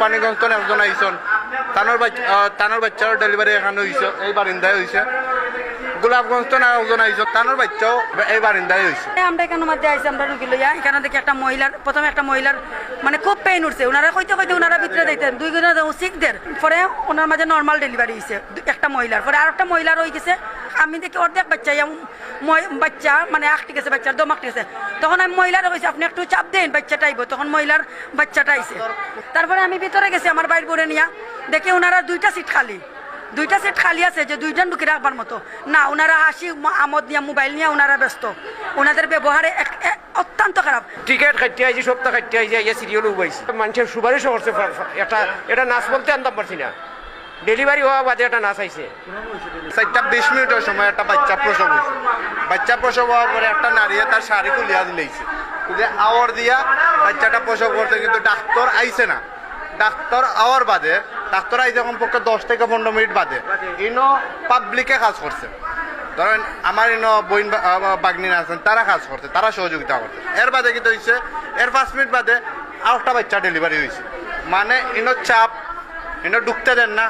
কোম্পানিগঞ্জ একজন আইসন তানোর তানোর বাচ্চার ডেলিভারি এখানে হয়েছে এই বারিন্দায় হয়েছে গোলাপগঞ্জ তো একজন আইসন তানোর বাচ্চাও এই বারিন্দায় হয়েছে আমরা এখানে মধ্যে আইসি আমরা রুগী লইয়া এখানে দেখি একটা মহিলার প্রথমে একটা মহিলার মানে খুব পেইন উঠছে। ওনারা কইতে কইতে ওনারা ভিতরে দিতেন দুই গুণা শিখদের পরে ওনার মাঝে নর্মাল ডেলিভারি হয়েছে একটা মহিলার পরে আর একটা মহিলার হয়ে গেছে। আমি দেখি অর্ধেক বাচ্চা মই- বাচ্চা মানে আঁকটি গেছে বাচ্চার, দম আঁকটি গেছে। তখন আমি মহিলার কইছি আপনি একটু চাপ দেন, বাচ্চাটা আইব। তখন মহিলার বাচ্চাটা আইছে। তারপরে আমি ভিতরে গেছি আমার বাইর বোরে নিয়া। দেখি ওনারা দুইটা সিট খালি। দুইটা সেট খালি আছে যে দুইজন ঢুকে রাখবার মতো। না ওনারা হাসি আমোদ নিয়ে, মোবাইল নিয়ে ওনারা ব্যস্ত। ওনাদের ব্যবহারে অত্যন্ত খারাপ। টিকেট কাটতে আইছি, সপ্তাহ কাটতে আইছি সিরিয়াল উবাইছি। মানুষের সুপারিশ করছে এটা এটা নাচ বলতে আনতাম পারছি না। ডেলিভারি হওয়া বাদে একটা নাচ আইছে চারটা বিশ মিনিটের সময় একটা বাচ্চা প্রসব হয়েছে। বাচ্চা প্রসব হওয়ার পরে একটা নারীয়ে তার শাড়ি খুলিয়া দিলেছে যে আওয়ার দিয়া বাচ্চাটা প্রসব করতে কিন্তু ডাক্তার আইছে না। ডাক্তার আওয়ার বাদে, ডাক্তার আইছে পক্ষে দশ থেকে পনেরো মিনিট বাদে। ইনো পাবলিকে কাজ করছে। ধরেন আমার ইনো বইন বাগনিন আছেন, তারা কাজ করছে, তারা সহযোগিতা করছে। এর বাদে কিন্তু হয়েছে এর পাঁচ মিনিট বাদে আর একটা বাচ্চা ডেলিভারি হয়েছে মানে ইনো চাপ, ইনো ঢুকতে দেন না।